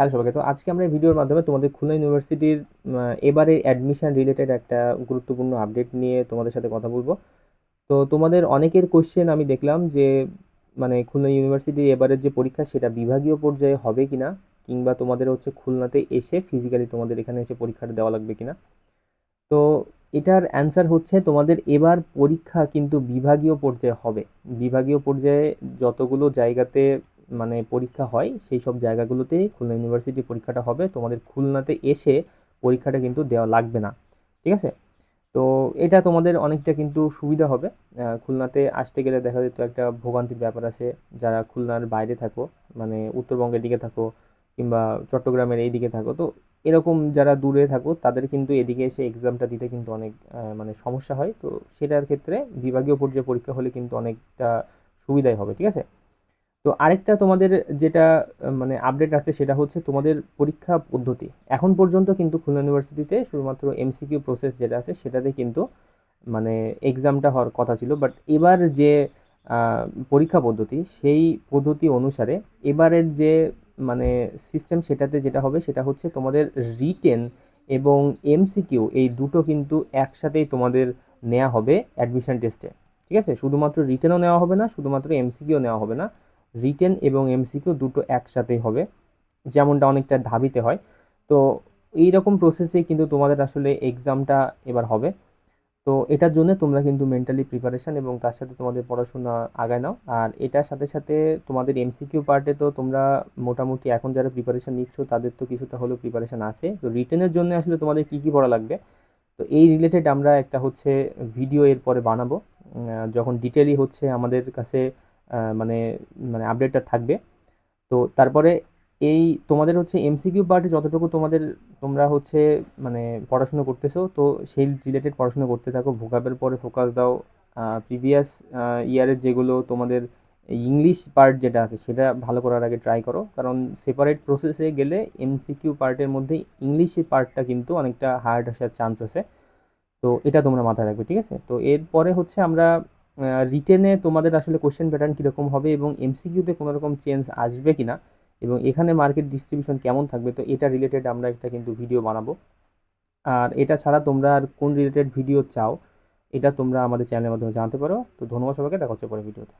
Hello সবাইকে। তো আজকে আমরা এই ভিডিওর মাধ্যমে তোমাদের খুলনা ইউনিভার্সিটির এবারে অ্যাডমিশন রিলেটেড একটা গুরুত্বপূর্ণ আপডেট নিয়ে তোমাদের সাথে কথা বলব। তো তোমাদের অনেকের কোশ্চেন আমি দেখলাম যে মানে খুলনা ইউনিভার্সিটির এবারের যে পরীক্ষা সেটা বিভাগীয় পর্যায়ে হবে কি না কিংবা তোমাদের হচ্ছে খুলনাতে এসে ফিজিক্যালি তোমাদের এখানে এসে পরীক্ষাটা দেওয়া লাগবে কি না তো এটার অ্যান্সার হচ্ছে তোমাদের এবার পরীক্ষা কিন্তু বিভাগীয় পর্যায়ে হবে। বিভাগীয় পর্যায়ে যতগুলো জায়গাতে মানে পরীক্ষা হয়, সেই সব জায়গাগুলোতে খুলনা ইউনিভার্সিটি পরীক্ষাটা হবে। তোমাদের খুলনাতে এসে পরীক্ষাটা কিন্তু দেওয়া লাগবে না, ঠিক আছে? তো এটা তোমাদের অনেকটা কিন্তু সুবিধা হবে। খুলনাতে আসতে গেলে দেখা যেত একটা ভোগান্তির ব্যাপার আছে। যারা খুলনার বাইরে থাকো মানে উত্তরবঙ্গের দিকে থাকো কিংবা চট্টগ্রামের এই দিকে থাকো, তো এরকম যারা দূরে থাকো, তাদের কিন্তু এদিকে এসে এক্সামটা দিতে কিন্তু অনেক মানে সমস্যা হয়। তো সেটার ক্ষেত্রে বিভাগীয় পর্যায়ে পরীক্ষা হলে কিন্তু অনেকটা সুবিধাই হবে, ঠিক আছে? তো আরেকটা তোমাদের যেটা মানে আপডেট আছে সেটা হচ্ছে তোমাদের পরীক্ষা পদ্ধতি। এখন পর্যন্ত কিন্তু খুলনা ইউনিভার্সিটিতে শুধুমাত্র এমসিকিউ প্রসেস যেটা আছে সেটাতে কিন্তু মানে এক্সামটা হওয়ার কথা ছিল। বাট এবার যে পরীক্ষা পদ্ধতি, সেই পদ্ধতি অনুসারে এবারের যে মানে সিস্টেম সেটাতে যেটা হবে সেটা হচ্ছে তোমাদের রিটেন এবং এমসিকিউ এই দুটো কিন্তু একসাথেই তোমাদের নেওয়া হবে অ্যাডমিশন টেস্টে ঠিক আছে? শুধুমাত্র রিটেনও নেওয়া হবে না, শুধুমাত্র এমসিকিউ নেওয়া হবে না। রিটেন এবং এমসিকিউ দুটো একসাথেই হবে। যেমনটা অনেকটা ধাবিতে হয়। তো এই রকম প্রসেসে কিন্তু তোমাদের আসলে এক্সামটা এবার হবে। তো এটার জন্য তোমরা কিন্তু মেন্টালি প্রিপারেশন এবং তার সাথে তোমাদের পড়াশোনা আগায় নাও। আর এটার সাথে সাথে তোমাদের এমসিকিউ পার্টে তো তোমরা মোটামুটি এখন যারা প্রিপারেশন নিচ্ছ, তাদের তো কিছুটা হলেও প্রিপারেশন আছে। তো রিটেনের জন্য আসলে তোমাদের কী কী পড়া লাগবে? তো এই রিলেটেড আমরা একটা হচ্ছে ভিডিও এরপরে বানাবো। যখন ডিটেলি হচ্ছে আমাদের কাছে মানে মানে আপডেটটা থাকবে। তো তারপরে এই তোমাদের হচ্ছে এমসিকিউ পার্টে যতটুকু তোমাদের, তোমরা হচ্ছে মানে পড়াশুনো করতেছো, তো সেই রিলেটেড পড়াশুনো করতে থাকো। ভোকাবের পরে ফোকাস দাও। প্রিভিয়াস ইয়ারের যেগুলো তোমাদের ইংলিশ পার্ট যেটা আছে, সেটা ভালো করার আগে ট্রাই করো। কারণ সেপারেট প্রসেসে গেলে এমসিকিউ পার্টের মধ্যে ইংলিশ পার্টটা কিন্তু অনেকটা হার্ড আসার চান্স আছে। তো এটা তোমরা মাথায় রাখবে, ঠিক আছে? তো এরপরে হচ্ছে আমরা রিটেনে তোমাদের আসলে কোশ্চেন প্যাটার্ন কীরকম হবে এবং এমসিকিউতে কোনো রকম চেঞ্জ আসবে কি না এবং এখানে মার্কেট ডিস্ট্রিবিউশন কেমন থাকবে, তো এটা রিলেটেড আমরা একটা কিন্তু ভিডিও বানাবো। আর এটা ছাড়া তোমরা আর কোন রিলেটেড ভিডিও চাও, এটা তোমরা আমাদের চ্যানেলের মাধ্যমে জানতে পারো। তো ধন্যবাদ সবাইকে, দেখা হচ্ছে পরে ভিডিওতে